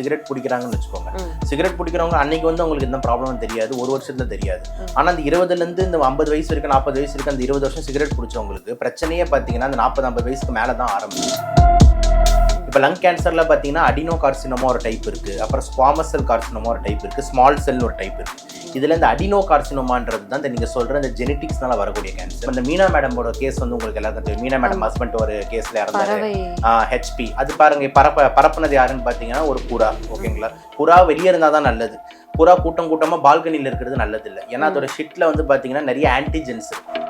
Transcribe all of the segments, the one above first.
Cigarette பிடிக்கிறாங்கன்னு வச்சுக்கோங்க. Cigarette பிடிக்கிறவங்க அன்னைக்கு வந்து உங்களுக்கு எந்த ப்ராப்ளமும் தெரியாது. ஒரு வருஷத்துல தெரியாது. ஆனா அந்த இருபதுல இருந்து இந்த ஐம்பது வயசு இருக்கு நாற்பது வயசு இருக்கு அந்த இருபது வருஷம் சிகரெட் பிடிச்சவங்களுக்கு பிரச்சனையே பார்த்தீங்கன்னா அந்த நாற்பது ஐம்பது வயசுக்கு மேலே தான் ஆரம்பிக்கும். இப்போ லங் கேன்சர்ல பார்த்தீங்கன்னா அடினோ கார்சினோமா ஒரு டைப் இருக்கு. அப்புறம் ஸ்குவாமஸ் செல் கார்சினோமா ஒரு டைப் இருக்கு. ஸ்மால் செல் ஒரு டைப் இருக்கு. இதுல இந்த அடினோ கார்சினோமான்றது தான் இந்த நீங்க சொல்ற இந்த ஜெனட்டிக்ஸ்னால வரக்கூடிய கேன்சர் இந்த மீனா மேடமோட கேஸ் வந்து உங்களுக்கு எல்லாருக்கும் தெரியும். மீனா மேடம் ஹஸ்பண்ட் ஒரு கேஸ்ல இறந்தாரு. ஹெச்பி அது பாருங்க பரப்ப பரப்புனது யாருன்னு பார்த்தீங்கன்னா ஒரு புறா. ஓகேங்களா? புறா வெளியே இருந்தால் தான் நல்லது. புறா கூட்டம் கூட்டமாக பால்கனியில் இருக்கிறது நல்லது இல்லை ஏன்னா அதோட ஷிட்ல வந்து பார்த்தீங்கன்னா நிறைய ஆன்டிஜென்ஸ் இருக்கு.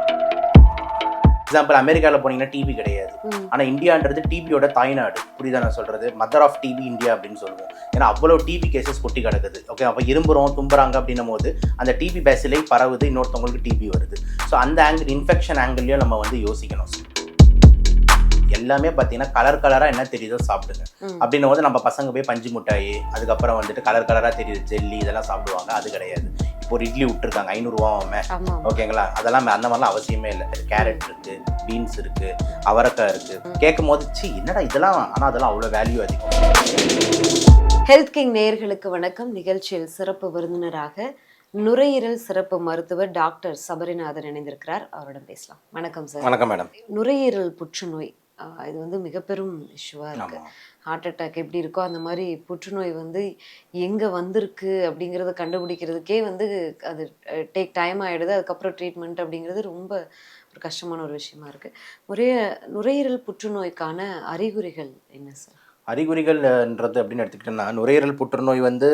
எக்ஸாம்பிள் அமெரிக்காவில் போனீங்கன்னா டிபி கிடையாது. ஆனால் இந்தியான்றது டிபியோட தாய்நாடு. புரியுதா நான் சொல்றது? மதர் ஆஃப் டிபி இந்தியா அப்படின்னு சொல்லுவோம். ஏன்னா அவ்வளோ டிபி கேசஸ் கொட்டி கிடக்குது. ஓகே அப்போ இரும்புறோம் தும்புறாங்க அப்படின்னும் போது அந்த டிபி பேசிலே பரவுது இன்னொருத்தவங்களுக்கு டிபி வருது. ஸோ அந்த ஆங்கிள் இன்ஃபெக்ஷன் ஆங்கிள்லையும் நம்ம வந்து யோசிக்கணும். எல்லாமே பார்த்தீங்கன்னா கலர் கலராக என்ன தெரியுதோ சாப்பிடுங்க. அப்படின்னும் போது நம்ம பசங்க போய் பஞ்சு மிட்டாய் அதுக்கப்புறம் வந்துட்டு கலர் கலராக தெரியுது. ஜெல்லி இதெல்லாம் சாப்பிடுவாங்க. அது கிடையாது. இப்போ ஒரு இட்லி விட்டுருக்காங்க. ஐநூறுரூவாமே ஆமா ஓகேங்களா அதெல்லாம் அந்த மாதிரிலாம் அவசியமே இல்லை. கேரட் இருக்கு பீன்ஸ் இருக்கு அவரைக்காய் இருக்கு. கேட்கும் போது சி என்னடா இதெல்லாம்? ஆனால் அதெல்லாம் அவ்வளோ வேல்யூ அதிகம். ஹெல்த் கிங் நேயர்களுக்கு வணக்கம். நிகழ்ச்சியில் சிறப்பு விருந்தினராக நுரையீரல் சிறப்பு மருத்துவர் டாக்டர் சபரிநாதன் இணைந்திருக்கிறார். அவரிடம் பேசலாம். வணக்கம் சார். வணக்கம் மேடம். நுரையீரல் புற்றுநோய் இது வந்து மிக பெரும் இஷ்யூவா இருக்கு. ஆமாம் ஹார்ட் அட்டாக் எப்படி இருக்கோ அந்த மாதிரி புற்றுநோய் வந்து எங்க வந்திருக்கு அப்படிங்கறத கண்டுபிடிக்கிறதுக்கே வந்து அது டேக் டைம் ஆயிடுது. அதுக்கப்புறம் ட்ரீட்மெண்ட் அப்படிங்கிறது ரொம்ப ஒரு கஷ்டமான ஒரு விஷயமா இருக்கு. நுரைய நுரையீரல் புற்றுநோய்க்கான அறிகுறிகள் என்ன சார் அறிகுறிகள்ன்றது அப்படின்னு எடுத்துக்கிட்டோம்னா நுரையீரல் புற்றுநோய் வந்து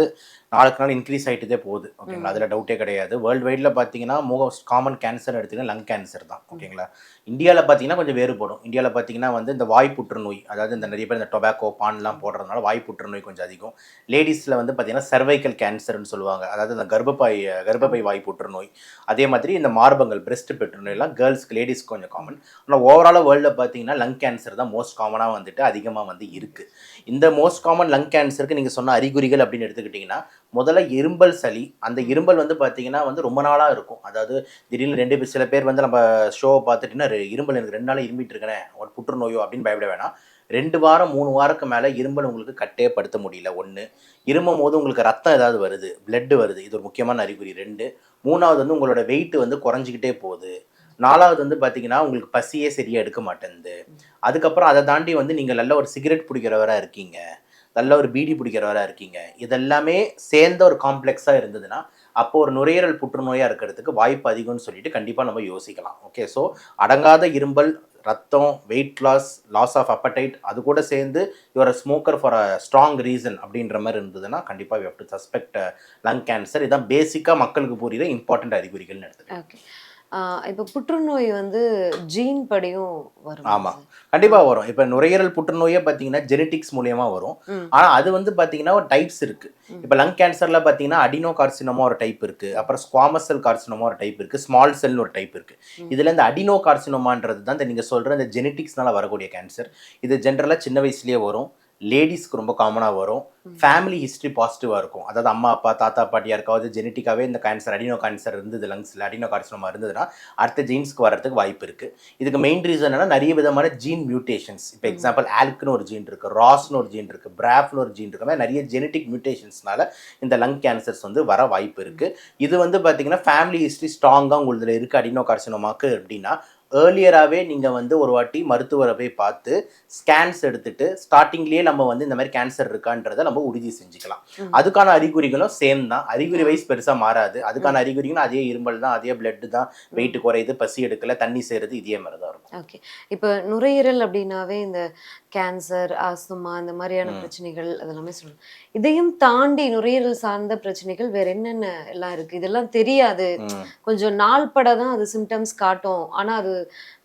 நாளுக்கு நாள் இன்க்ரீஸ் ஆகிட்டே போகுது ஓகேங்களா? அதில் டவுட்டே கிடையாது. வேர்ல்டு வைடில் பார்த்தீங்கன்னா மோஸ்ட் காமன் கேன்சர் எடுத்துக்கிட்டா லங் கேன்சர் தான். ஓகேங்களா? இந்தியாவில் பார்த்தீங்கன்னா கொஞ்சம் வேறுபடும். இந்தியாவில் பார்த்தீங்கன்னா வந்து இந்த வாய் புற்றுநோய் அதாவது இந்த நிறைய பேர் இந்த டொபாக்கோ பான்லாம் போடுறதுனால வாய் புற்றுநோய் கொஞ்சம் அதிகம். லேடிஸில் வந்து பார்த்தீங்கன்னா சர்வைக்கல் கேன்சர்னு சொல்லுவாங்க. அதாவது இந்த கர்ப்பப்பை கர்ப்பப்பை வாய் புற்றுநோய். அதே மாதிரி இந்த மார்பங்கள் பிரெஸ்ட் புற்றுநோய்லாம் கேர்ள்ஸ்க்கு லேடிஸ்க்கு கொஞ்சம் காமன் ஆனால் ஓவராலாக வேர்ல்டில் பார்த்தீங்கன்னா லங் கேன்சர் தான் மோஸ்ட் காமனாக வந்துட்டு அதிகமாக வந்து இருக்குது இந்த மோஸ்ட் காமன் லங் கேன்சருக்கு நீங்கள் சொன்ன அறிகுறிகள் அப்படின்னு எடுத்துக்கிட்டிங்கன்னா முதல்ல இரும்பல் சளி. அந்த இரும்பல் வந்து பார்த்தீங்கன்னா வந்து ரொம்ப நாளாக இருக்கும். அதாவது திடீர்னு ரெண்டு பேர் சில பேர் வந்து நம்ம ஷோவை பார்த்துட்டுன்னா இரும்பல் எனக்கு ரெண்டு நாளாக இரும்பிட்டு இருக்கிறேன் ஒரு புற்றுநோயோ? அப்படின்னு பயப்பட வேணாம். ரெண்டு வாரம் மூணு வாரத்துக்கு மேலே இரும்பல் உங்களுக்கு கட்டே படுத்த முடியல. ஒன்று இருமும் போது உங்களுக்கு ரத்தம் ஏதாவது வருது பிளட்டு வருது. இது ஒரு முக்கியமான அறிகுறி. ரெண்டு மூணாவது வந்து உங்களோட வெயிட் வந்து குறைஞ்சிக்கிட்டே போகுது. நாலாவது வந்து பார்த்தீங்கன்னா உங்களுக்கு பசியே சரியாக எடுக்க மாட்டேங்குது. அதுக்கப்புறம் அதை தாண்டி வந்து நீங்கள் நல்ல ஒரு சிகரெட் பிடிக்கிறவராக இருக்கீங்க. நல்ல ஒரு பீடி பிடிக்கிறவராக இருக்கீங்க. இதெல்லாமே சேர்ந்த ஒரு காம்ப்ளெக்ஸாக இருந்ததுன்னா அப்போ ஒரு நுரையீரல் புற்றுநோயாக இருக்கிறதுக்கு வாய்ப்பு அதிகம்னு சொல்லிட்டு கண்டிப்பாக நம்ம யோசிக்கலாம். ஓகே ஸோ அடங்காத இரும்பல் ரத்தம் weight loss loss of appetite அது கூட சேர்ந்து your smoker for a strong reason அப்படின்ற மாதிரி இருந்ததுன்னா கண்டிப்பாக you have to suspect lung cancer இதான் பேசிக்காக மக்களுக்கு புரியுற இம்பார்ட்டன்ட் அறிகுறிகள்னு எடுத்துக்கலாம். ஓகே இப்போ புற்றுநோய் வந்து ஜீன் படியும் வரும். ஆமா. கண்டிப்பாக வரும். இப்போ நுரையீரல் புற்றுநோயே பார்த்தீங்கன்னா ஜெனட்டிக்ஸ் மூலியமாக வரும். ஆனால் அது வந்து பார்த்தீங்கன்னா ஒரு டைப்ஸ் இருக்கு. ம். இப்போ லங் கேன்சர்ல பார்த்தீங்கன்னா அடினோ கார்சினோமா ஒரு டைப் இருக்கு. அப்புறம் ஸ்குவாமஸ் செல் கார்சினோமா ஒரு டைப் இருக்கு. ஸ்மால் செல்னு ஒரு டைப் இருக்கு. ம். இதுல இந்த அடினோ கார்சினோமான்றது தான் இந்த நீங்க சொல்ற இந்த ஜெனட்டிக்ஸ்னால வரக்கூடிய கேன்சர் இது ஜென்ரலாக சின்ன வயசுலயே வரும். லேடிஸ்க்கு ரொம்ப காமனாக வரும். ஃபேமிலி ஹிஸ்ட்ரி பாசிட்டிவாக இருக்கும். அதாவது அம்மா அப்பா தாத்தா பாட்டி யாருக்காவது ஜெனட்டிக்காவே இந்த கேன்சர் அடினோ கேன்சர் இருந்தது லங்ஸில் அடினோ கார்சினோமா இருந்ததுன்னா அடுத்த ஜீன்ஸ்க்கு வரதுக்கு வாய்ப்பு இருக்கு. இதுக்கு மெயின் ரீசன் என்னன்னா நிறைய விதமான ஜீன் மியூட்டேஷன்ஸ் இப்போ. எக்ஸாம்பிள் ஆல்க்னு ஒரு ஜீன் இருக்கு ராஸ்னு ஒரு ஜீன் இருக்கு பிராஃப்னு ஒரு ஜீன் இருக்கு நிறைய ஜெனட்டிக் மியூட்டேஷன்ஸ்னால இந்த லங் கேன்சர்ஸ் வந்து வர வாய்ப்பு இருக்கு. இது வந்து பார்த்தீங்கன்னா ஃபேமிலி ஹிஸ்ட்ரி ஸ்ட்ராங்காக உங்களுதுல இருக்கு அடினோ கார்சினோமாக்கு அப்படின்னா ஏர்லியராகவே நீங்கள் வந்து ஒரு வாட்டி மருத்துவரை போய் பார்த்து ஸ்கேன்ஸ் எடுத்துட்டு ஸ்டார்டிங்லேயே நம்ம வந்து இந்த மாதிரி கேன்சர் இருக்கான்றதை நம்ம உறுதி செஞ்சுக்கலாம். அதுக்கான அறிகுறிகளும் சேம் தான். அறிகுறி வைஸ் பெருசாக மாறாது. அதுக்கான அறிகுறிகளும் அதே இருமல் தான் அதே பிளட் தான் வெயிட் குறையுது பசி எடுக்கல தண்ணி சேருது இதே மாதிரி தான் ஓகே இப்போ நுரையீரல் அப்படின்னாவே இந்த கேன்சர் ஆஸ்துமா இந்த மாதிரியான. பிரச்சனைகள் அதெல்லாமே சொல்லணும் இதையும் தாண்டி நுரையீரல் சார்ந்த பிரச்சனைகள் வேற என்னென்ன எல்லாம் இருக்கு? இதெல்லாம் தெரியாது. கொஞ்சம் நாள் பட தான் அது சிம்டம்ஸ் காட்டும். ஆனா அது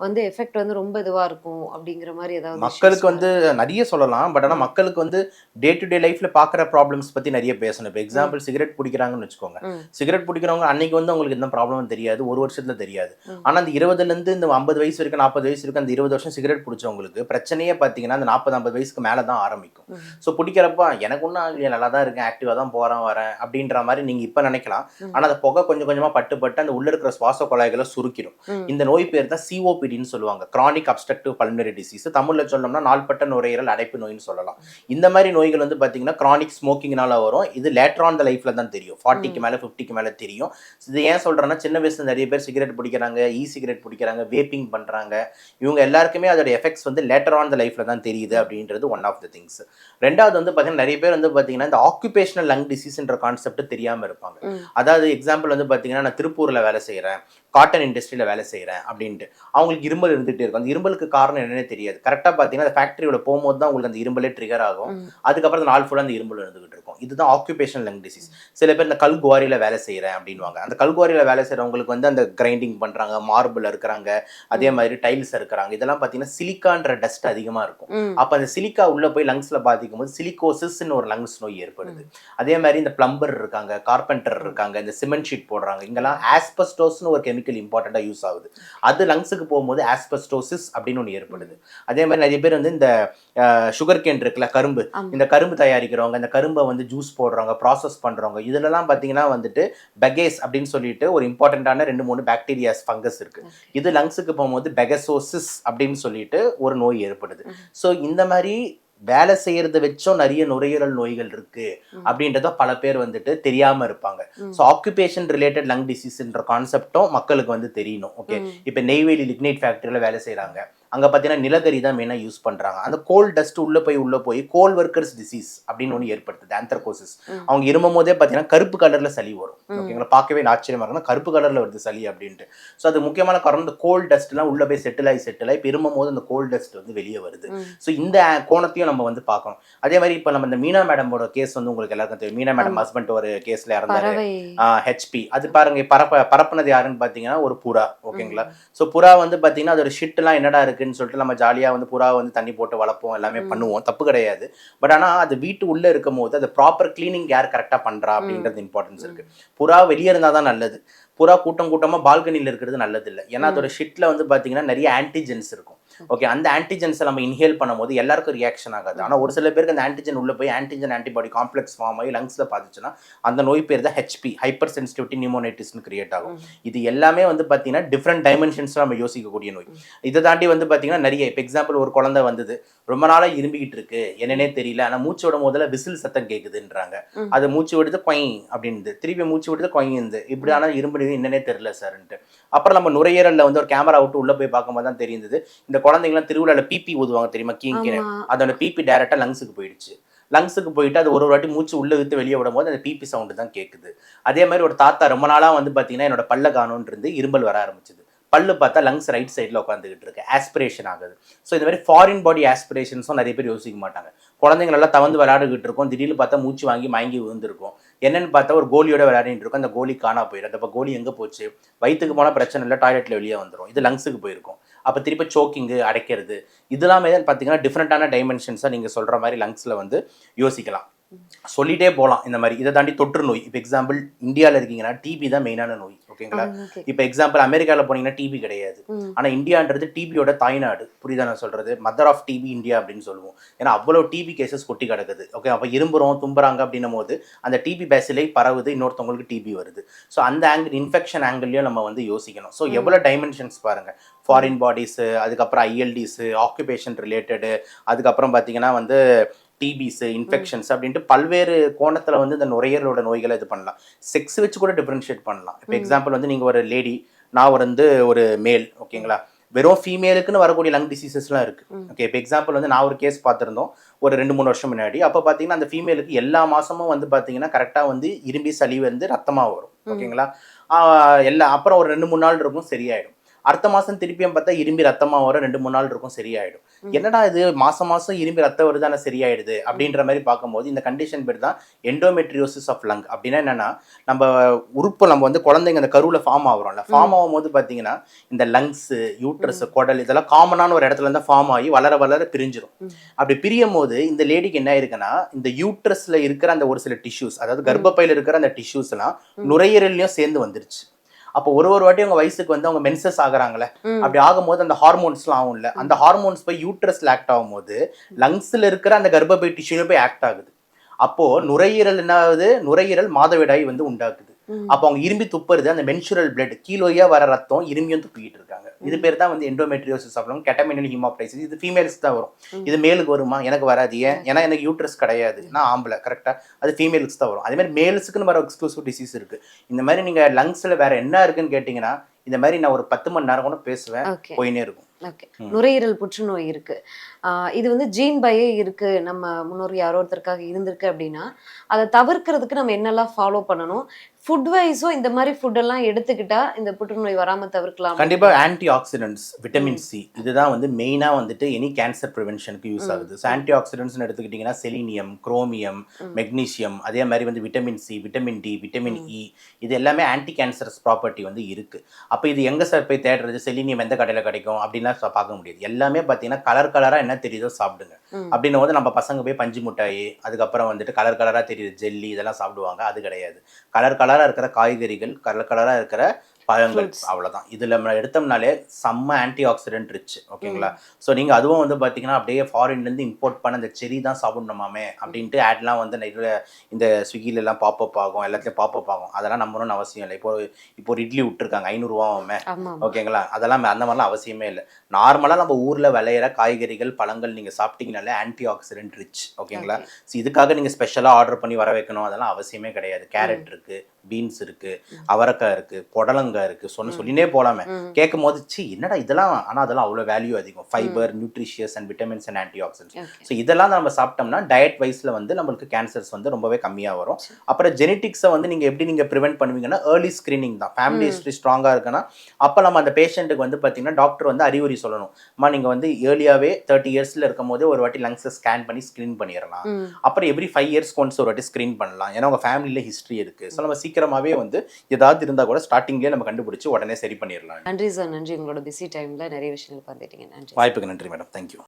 வந்து எஃபெக்ட் வந்து ரொம்ப இதுவா இருக்கும் அப்படிங்கிற மாதிரி ஏதாவது மக்களுக்கு வந்து நிறைய சொல்லலாம். பட் ஆனால் மக்களுக்கு வந்து டே டு டே லைஃப்ல பார்க்குற ப்ராப்ளம்ஸ் பத்தி நிறைய பேசணும். இப்போ எக்ஸாம்பிள் சிகரெட் பிடிக்கிறாங்கன்னு வச்சுக்கோங்க. சிகரெட் பிடிக்கிறவங்க அன்னைக்கு வந்து அவங்களுக்கு எந்த ப்ராப்ளமும் தெரியாது. ஒரு வருஷத்துல தெரியாது. ஆனா அந்த இருபதுல இருந்து இந்த ஐம்பது வயசு வரைக்கும் நாற்பது வயசு வரைக்கும் அந்த இருபது வருஷம் சிகரெட் பிடிச்சவங்களுக்கு பிரச்சனையே பார்த்தீங்கன்னா அந்த நாற்பது ஐம்பது வயசுக்கு மேலே தான் ஆரம்பிக்கும். ஸோ பிடிக்கிறப்ப எனக்கு ஒன்றும் ஆகலையே நல்லா தான் இருக்கேன் ஆக்டிவாக தான் போகிறேன் வரேன் அப்படின்ற மாதிரி நீங்கள் இப்போ நினைக்கலாம். ஆனால் அந்த புகை கொஞ்சம் கொஞ்சமாக பட்டு பட்டு அந்த உள்ள இருக்கிற சுவாச குழாய்களை சுருக்கிடும். இந்த நோய் பேர் தான் சிஓபிடின்னு சொல்லுவாங்க. Chronic obstructive pulmonary disease. தமிழ்ல சொன்னோம்னா நாள்பட்ட நுரையீரல் அடைப்பு நோயின்னு சொல்லலாம். இந்த மாதிரி நோய்கள் வந்து பார்த்தீங்கன்னா chronic ஸ்மோக்கிங்னால வரும். இது லேட்டர் ஆன் த லைஃப்ல தான் தெரியும். ஃபார்ட்டிக்கு மேலே ஃபிஃப்டிக்கு மேலே தெரியும். இது ஏன் சொல்றேன்னா சின்ன வயசுல நிறைய பேர் சிகரெட் பிடிக்கிறாங்க இ சிகரெட் பிடிக்கிறாங்க வேப்பிங் பண்றாங்க. இவங்க எல்லாருக்குமே அதோட எஃபெக்ட்ஸ் வந்து லேட்டர் ஆன் த லைஃப்ல தான் தெரியுது அப்படின்றது ஒன் ஆஃப் த திங்ஸ் ரெண்டாவது வந்து பார்த்தீங்கன்னா நிறைய பேர் வந்து பார்த்தீங்கன்னா இந்த ஆக்குபேஷனல் லங் டிசீஸ்ன்ற கான்செப்ட் தெரியாம இருப்பாங்க. அதாவது எக்ஸாம்பிள் வந்து பார்த்தீங்கன்னா நான் திருப்பூர்ல வேலை செய்கிறேன் காட்டன் இண்டஸ்ட்ரியில் வேலை செய்கிறேன் அப்படின்ட்டு. அவங்களுக்கு இருமல் இருந்துகிட்டே இருக்கும். அந்த இருமலுக்கு காரணம் என்னன்னே தெரியாது. கரெக்டாக பார்த்தீங்கன்னா அந்த ஃபேக்ட்ரியோட போகும்போது தான் உங்களுக்கு அந்த இருமலே ட்ரிகர் ஆகும். அதுக்கப்புறம் அந்த நாள் ஃபுல்லாக அந்த இருமல் இருந்துகிட்டு இருக்கும். இதுதான் ஆக்குபேஷனல் லங் டிசீஸ் சில பேர் இந்த கல்குவாரியில் வேலை செய்கிறேன் அப்படின்வாங்க அந்த கல்குவாரியில் வேலை செய்கிறவங்களுக்கு வந்து அந்த கிரைண்டிங் பண்ணுறாங்க மார்பிள் இருக்கிறாங்க அதே மாதிரி டைல்ஸ் இருக்கிறாங்க இதெல்லாம் பார்த்தீங்கன்னா சிலிக்கான்ற டஸ்ட் அதிகமாக இருக்கும். அப்போ அந்த சிலிக்கா உள்ள போய் லங்ஸ்ல பாதிக்கும் போது சிலிகோசிஸ்ன்னு ஒரு லங்ஸ் நோய் ஏற்படுது. அதே மாதிரி இந்த பிளம்பர் இருக்காங்க கார்பெண்டர் இருக்காங்க இந்த சிமெண்ட் ஷீட் போடுறாங்க. இங்கெல்லாம் ஆஸ்பெஸ்டோஸ்னு ஒரு கெமிக்கல் இம்பார்ட்டண்ட்டாக யூஸ் ஆகுது. அது லங்ஸுக்கு போகும்போது ஆஸ்பெஸ்டோசிஸ் அப்படின்னு ஒன்று ஏற்படுது. அதே மாதிரி நிறைய பேர் வந்து இந்த சுகர் கேன் இருக்குல்ல கரும்பு. இந்த கரும்பு தயாரிக்கிறவங்க இந்த கரும்பை வந்து ஜூஸ் போடுறவங்க ப்ராசஸ் பண்றவங்க இதுலலாம் பார்த்தீங்கன்னா வந்துட்டு பெகேஸ் அப்படின்னு சொல்லிட்டு ஒரு இம்பார்ட்டண்ட்டான ரெண்டு மூணு பாக்டீரியாஸ் ஃபங்கஸ் இருக்கு. இது லங்ஸுக்கு போகும்போது பெகசோசிஸ் அப்படின்னு சொல்லிட்டு ஒரு நோய் ஏற்படுது ஸோ இந்த மாதிரி வேலை செய்யறத வச்சும் நிறைய நுரையீரல் நோய்கள் இருக்கு. அப்படின்றத பல பேர் வந்துட்டு தெரியாம இருப்பாங்க. ஸோ ஆக்குபேஷன் ரிலேட்டட் லங் டிசீஸ்ன்ற கான்செப்டும் மக்களுக்கு வந்து தெரியணும் ஓகே. இப்போ நெய்வேலி லிக்னைட் ஃபேக்டரியில் வேலை செய்கிறாங்க அங்கே பார்த்தீங்கன்னா நிலக்கரி தான் மெயினாக யூஸ் பண்ணுறாங்க அந்த கோல் டஸ்ட் உள்ளே போய் உள்ளே போய் கோல் ஒர்க்கர்ஸ் டிசீஸ் அப்படின்னு ஒன்று ஏற்படுத்துது ஆந்த்ரகோசிஸ். அவங்க இருமும் போதே பார்த்தீங்கன்னா கருப்பு கலரில் சளி வரும். ஓகேங்களா பார்க்கவே ஆச்சரியமா இருக்குன்னா கருப்பு கலரில் வருது சளி அப்படின்ட்டு. ஸோ அது முக்கியமான காரணம் இந்த கோல் டஸ்ட்லாம் உள்ளே போய் செட்டில் ஆகி செட்டில் ஆகி இருமும் போது அந்த கோல் டஸ்ட் வந்து வெளியே வருது. ஸோ இந்த கோணத்தையும் நம்ம வந்து பார்க்கணும். அதே மாதிரி இப்போ நம்ம இந்த மீனா மேடமோட கேஸ் வந்து உங்களுக்கு எல்லாருக்கும் தெரியும். மீனா மேடம். ஹஸ்பண்ட் ஒரு கேஸில் இறந்தாரு. ஹெச்பி அது பாருங்க பரப்ப பரப்புனது யாருன்னு பார்த்தீங்கன்னா ஒரு புறா. ஓகேங்களா ஸோ புறா வந்து பார்த்தீங்கன்னா அதோட ஷிட்லாம் என்னடா இருக்குன்னு சொல்லிட்டு நம்ம ஜாலியாக வந்து புறா வந்து தண்ணி போட்டு வளர்ப்போம் எல்லாமே. பண்ணுவோம். தப்பு கிடையாது. பட் ஆனால் அது வீட்டு உள்ளே இருக்கும் போது அது ப்ராப்பர் க்ளீனிங் யார் கரெக்டாக பண்ணுறா அப்படின்றது இம்பார்ட்டன்ஸ் இருக்கு. புறா வெளியே இருந்தால் தான் நல்லது. புறா கூட்டம் கூட்டமாக பால்கனியில் இருக்கிறது நல்லது இல்லை ஏன்னா அதோட ஷிட்ல வந்து பார்த்தீங்கன்னா நிறைய ஆன்டிஜென்ஸ் இருக்கும். ஓகே அந்த ஆன்டிஜென்ஸை நம்ம இன்ஹேல் பண்ணும்போது எல்லாருக்கும் ரியாக்ஷன் ஆகாது. ஆனால் ஒரு சில பேருக்கு அந்த ஆன்டிஜென் உள்ள போய் ஆன்டிஜென் ஆன்டிபாடி காம்ப்ளெக்ஸ் ஃபார்ம் ஆகி லங்ஸில் பாதிச்சுன்னா அந்த நோய் பேர் தான் ஹெச்பி ஹைப்பர் சென்சிட்டிவிட்டி நியூமோனைட்டிஸ்னு கிரியேட் ஆகும். இது எல்லாமே வந்து பார்த்தீங்கன்னா டிஃப்ரெண்ட் டைமென்ஷன்ஸ்ல நம்ம யோசிக்கக்கூடிய நோய். இதை தாண்டி வந்து பார்த்தீங்கன்னா நிறைய இப்போ எக்ஸாம்பிள் ஒரு குழந்தை வந்தது. ரொம்ப நாளாக இரும்பிக்கிட்டு இருக்கு. என்னன்னே தெரியல. ஆனால் மூச்சு விடும் போதுல விசில் சத்தம் கேட்குதுன்றாங்க. அது மூச்சு விடுது கொய் அப்படின்னு திருப்பி மூச்சு விடுது கொய்யுது இப்படி ஆனால் இரும்பு என்னன்னே தெரியல சார்ன்ட்டு அப்புறம் நம்ம நுரையீரல்ல வந்து ஒரு கேமரா விட்டு உள்ள போய் பார்க்கும்போது தான் தெரியுது இந்த குழந்தைங்களாம் திருவிழாவில் பிபி ஊதுவாங்க தெரியுமா? கீங்க. அதோட பிபி டைரக்டா லங்ஸுக்கு போயிடுச்சு. லங்ஸுக்கு போயிட்டு அது ஒரு ஒரு வாட்டி மூச்சு உள்ள இழுத்து வெளியே விடும்போது அந்த பிபி சவுண்டு தான் கேட்குது அதே மாதிரி ஒரு தாத்தா ரொம்ப நாளா வந்து பார்த்தீங்கன்னா என்னோட பல்ல காணோன்னு இருந்து இரும்பல் வர ஆரம்பிச்சது. பல்லு பார்த்தா லங்ஸ் ரைட் சைடில் உட்காந்துக்கிட்டு இருக்கு. ஆஸ்பிரேஷன் ஆகுது. ஸோ இந்த மாதிரி ஃபாரின் பாடி ஆஸ்பிரேஷன்ஸும் நிறைய பேர் யோசிக்க மாட்டாங்க. குழந்தைங்க எல்லாம் தவந்து விளையாடிக்கிட்டு இருக்கும். திடீர்னு பார்த்தா மூச்சு வாங்கி மயங்கி விழுந்திருக்கும். என்னன்னு பார்த்தா ஒரு கோலியோட விளையாடிட்டு இருக்கும். அந்த கோலி காணா போயிடும். அப்போ கோலி எங்கே போச்சு? வயிற்றுக்கு போனால் பிரச்சனை இல்லை டாய்லெட்டில் வெளியே வந்துடும் இது லங்ஸுக்கு போயிருக்கும். அப்போ திருப்பி சோக்கிங்கு அடைக்கிறது. இதெல்லாமே தான் பார்த்தீங்கன்னா டிஃப்ரெண்ட்டான டைமென்ஷன்ஸாக நீங்கள் சொல்கிற மாதிரி லங்ஸில் வந்து யோசிக்கலாம். சொல்லிட்டே போகலாம் இந்த மாதிரி. இதை தாண்டி தொற்று நோய். இப்போ எக்ஸாம்பிள் இந்தியாவில் இருக்கீங்கன்னா டிபி தான் மெயினான நோய். ஓகேங்களா ஓகே இப்போ எக்ஸாம்பிள் அமெரிக்காவில் போனீங்கன்னா டிபி கிடையாது. ஆனால் இந்தியான்றது டிபியோட தாய்நாடு. புரியுதா நான் சொல்றது? மதர் ஆஃப் டிபி இந்தியா அப்படின்னு சொல்லுவோம். ஏன்னா அவ்வளோ டிபி கேசஸ் கொட்டி கிடக்குது. ஓகே அப்போ இரும்புறோம் தும்புறாங்க அப்படின்னும் போது அந்த டிபி பேசிலே பரவுது இன்னொருத்தவங்களுக்கு டிபி வருது. ஸோ அந்த ஆங்கிள் இன்ஃபெக்ஷன் ஆங்கிள்லையும் நம்ம வந்து யோசிக்கணும். ஸோ எவ்வளோ டைமென்ஷன்ஸ் பாருங்க. ஃபாரின் பாடிஸு அதுக்கப்புறம் ஐஎல்டிஸு ஆக்குபேஷன் ரிலேட்டடு அதுக்கப்புறம் பார்த்தீங்கன்னா வந்து டிபிஸ் இன்ஃபெக்ஷன்ஸ் அப்படின்ட்டு பல்வேறு கோணத்தில் வந்து இந்த நுரையீரலோட நோய்களை இது பண்ணலாம். செக்ஸ் வச்சு கூட டிஃப்ரென்ஷியேட் பண்ணலாம். இப்போ எக்ஸாம்பிள் வந்து நீங்கள் ஒரு லேடி நான் வந்து ஒரு மேல் ஓகேங்களா வெறும் ஃபீமேலுக்குன்னு வரக்கூடிய லங் டிசீசஸ்லாம் இருக்கு. ம். ஓகே இப்போ எக்ஸாம்பிள் வந்து நான் ஒரு கேஸ் பார்த்துருந்தோம். ஒரு ரெண்டு மூணு வருஷம் முன்னாடி. அப்போ பார்த்தீங்கன்னா அந்த ஃபீமேலுக்கு எல்லா மாசமும் வந்து பார்த்தீங்கன்னா கரெக்டாக வந்து இரும்பி சளி வந்து ரத்தமாக வரும். ஓகேங்களா எல்லா அப்புறம் ஒரு ரெண்டு மூணு நாள் இருக்கும் சரியாயிடும். அடுத்த மாசம் திருப்பியும் பார்த்தா இரும்பி ரத்தமா வரும். ரெண்டு மூணு நாள் இருக்கும் சரியாயிடும். என்னடா இது? மாசம் மாசம் இரும்பி ரத்தம் வருது ஆனால் சரியாயிடுது அப்படின்ற மாதிரி பார்க்கும்போது இந்த கண்டிஷன் பேர் தான் எண்டோமெட்ரியோசிஸ் ஆஃப் லங் அப்படின்னா என்னன்னா நம்ம உறுப்பு நம்ம வந்து குழந்தைங்க அந்த கருவில் ஃபார்ம் ஆகுறோம்ல. ஃபார்ம் ஆகும்போது பார்த்தீங்கன்னா இந்த லங்ஸ் யூட்ரஸ் குடல் இதெல்லாம் காமனான ஒரு இடத்துல இருந்தால் ஃபார்ம் ஆகி வளர வளர பிரிஞ்சிரும். ம். அப்படி பிரியும் போது இந்த லேடிக்கு என்ன இருக்குன்னா இந்த யூட்ரஸ்ல இருக்கிற அந்த ஒரு சில டிஷ்யூஸ் அதாவது கர்ப்பப்பையில இருக்கிற அந்த டிஷ்யூஸ் எல்லாம் நுரையீரல்லையும் சேர்ந்து வந்துருச்சு. அப்போ ஒரு ஒரு வாட்டி அவங்க வயசுக்கு வந்து அவங்க மென்சஸ் ஆகுறாங்களே. அப்படி ஆகும்போது அந்த ஹார்மோன்ஸ்லாம் ஆகும்ல அந்த ஹார்மோன்ஸ் போய் யூட்ரஸ்ல ஆக்ட் ஆகும்போது லங்ஸ்ல இருக்கிற அந்த கர்ப்பப்பை டிஷ்யூல போய் ஆக்ட் ஆகுது. அப்போ நுரையீரல் என்ன ஆகுது நுரையீரல் மாதவிடாய் வந்து உண்டாக்குது. அப்போ அவங்க இரும்பி துப்புறது அந்த மென்சுரல் பிளட் கீழோயா வர ரத்தம் இரும்பியும் துப்பிக்கிட்டு இருக்காங்க. இது பேர் தான் வந்து எண்டோமெட்ரியோசிஸ் அப்படின்னா கெட்டமினல் ஹீமோப்டைசிஸ் இது ஃபீமேல்ஸ் தான் வரும். இது மேலுக்கு வருமா? எனக்கு வராது. ஏன்? ஏன்னா எனக்கு யூட்ரஸ் கிடையாது. நான் ஆம்பளை கரெக்டாக அது ஃபீமேலுக்கு தான் வரும். அதே மாதிரி மேல்ஸுக்குன்னு வர எக்ஸ்க்ளூசிவ் டிசீஸ் இருக்கு. இந்த மாதிரி நீங்க லங்ஸ்ல வேற என்ன இருக்குன்னு கேட்டிங்கன்னா இந்த மாதிரி நான் ஒரு பத்து மணி நேரம் கூட பேசுவேன். போயினே இருக்கும். ஓகே. நுரையீரல் புற்றுநோய் இருக்கு. இது வந்து ஜீன் பயே இருக்கு. நம்ம முன்னோர் யாரோ ஒருத்தருக்காக இருந்திருக்கு அப்படின்னா அதை தவிர்க்கிறதுக்கு நம்ம என்னெல்லாம் ஃபாலோ பண்ணணும்? ஃபுட் வைஸும் இந்த மாதிரி ஃபுட் எல்லாம் எடுத்துக்கிட்டா இந்த புற்றுநோய் வராம தவிர்க்கலாம் கண்டிப்பா ஆன்டி ஆக்சிடென்ட்ஸ் விட்டமின் சி இதுதான் வந்து மெயினா வந்துட்டு எனி கேன்சர் ப்ரிவென்ஷனுக்கு யூஸ் ஆகுது. ஸோ ஆன்டி ஆக்சிடென்ட்ஸ்னு எடுத்துக்கிட்டிங்கன்னா செலினியம் குரோமியம் மெக்னீசியம் அதே மாதிரி வந்து vitamin C vitamin D vitamin E இது எல்லாமே ஆன்டி கேன்சரஸ் ப்ராப்பர்ட்டி வந்து இருக்கு. அப்போ இது எங்க சார் போய் தேடுறது? செலினியம் எந்த கடையில் கிடைக்கும்? அப்படின்லாம் பார்க்க முடியாது. எல்லாமே பார்த்தீங்கன்னா கலர் கலராக என்ன தெரியுதோ சாப்பிடுங்க. அப்படின்னும் போது நம்ம பசங்க போய் பஞ்சு மிட்டாய் அதுக்கப்புறம் வந்துட்டு கலர் கலராக தெரியுது ஜெல்லி இதெல்லாம் சாப்பிடுவாங்க. அது கிடையாது. கலர் கலராக இருக்கிற காய்கறிகள் கலர் கலராக இருக்கிற பழங்கள். அவ்வளவுதான். இதுல நம்ம எடுத்தோம்னாலே செம்ம ஆன்டி ஆக்சிடென்ட் ரிச் ஓகேங்களா ஸோ நீங்க அதுவும் வந்து பாத்தீங்கன்னா அப்படியே ஃபாரின்ல இருந்து இம்போர்ட் பண்ண அந்த செரி தான் சாப்பிடணுமாமே அப்படின்ட்டு ஆட்லாம் வந்து நிறைய இந்த ஸ்விக்கில எல்லாம் பாப்பப் ஆகும் எல்லாத்துலயும் பாப்பப் ஆகும். அதெல்லாம் நம்பணும்னு அவசியம் இல்லை. இப்போ இப்போ ஒரு இட்லி விட்டுருக்காங்க ஐநூறுரூவாவுமே ஓகேங்களா? அதெல்லாம் அந்த மாதிரிலாம் அவசியமே இல்லை. நார்மலாக நம்ம ஊரில் விளையிற காய்கறிகள் பழங்கள் நீங்கள் சாப்பிட்டீங்கனாலே ஆன்டி ஆக்சிடென்ட் ரிச் ஓகேங்களா ஸோ இதுக்காக நீங்கள் ஸ்பெஷலாக ஆர்டர் பண்ணி வர வைக்கணும். அதெல்லாம் அவசியமே கிடையாது. கேரட் இருக்கு பீன்ஸ் இருக்கு அவரைக்காய் இருக்கு புடலங்காய் இருக்கு. சொன்ன சொல்லினே போலாமே. கேட்கும் போது சி என்னடா இதெல்லாம் ஆனால் அதெல்லாம் அவ்வளோ வேல்யூ அதிகம். Fibre nutritious and vitamins and antioxidants so இதெல்லாம் நம்ம சாப்பிட்டோம்னா டயட் வைஸில் வந்து நம்மளுக்கு கேன்சர்ஸ் வந்து ரொம்பவே கம்மியாக வரும். அப்புறம் ஜெனட்டிக்ஸை வந்து நீங்கள் எப்படி நீங்கள் ப்ரிவென்ட் பண்ணுவீங்கன்னா ஏர்லி ஸ்க்ரீனிங் தான். ஃபேமிலி ஹிஸ்ட்ரி ஸ்ட்ராங்காக இருக்குன்னா அப்போ நம்ம அந்த பேஷண்ட்டுக்கு வந்து பார்த்தீங்கன்னா டாக்டர் வந்து அறிவுரை சொல்லணும். அம்மா நீங்கள் வந்து ஏர்லியாகவே தேர்ட்டி இயர்ஸில் இருக்கும் போதே ஒரு வாட்டி லங்ஸை ஸ்கேன் பண்ணி ஸ்க்ரீன் பண்ணிடலாம். அப்புறம் எவ்ரி ஃபைவ் இயர்ஸ் ஒன்ஸ் ஒரு வாட்டி ஸ்க்ரீன் பண்ணலாம். ஏன்னா உங்கள் ஃபேமிலியில் ஹிஸ்ட்ரி இருக்குது ஸோ நம்ம சீக்கிரமாகவே வந்து ஏதாவது இருந்தால் கூட ஸ்டார்டிங்லேயே நம்ம கண்டுபிடிச்சி உடனே சரி பண்ணிடலாம் நன்றி சார் நன்றி. உங்களோட பிஸி டைம்ல நிறைய விஷயங்கள் பார்த்துட்டீங்க நன்றி வாய்ப்புக்கு நன்றி மேடம். தேங்க்யூ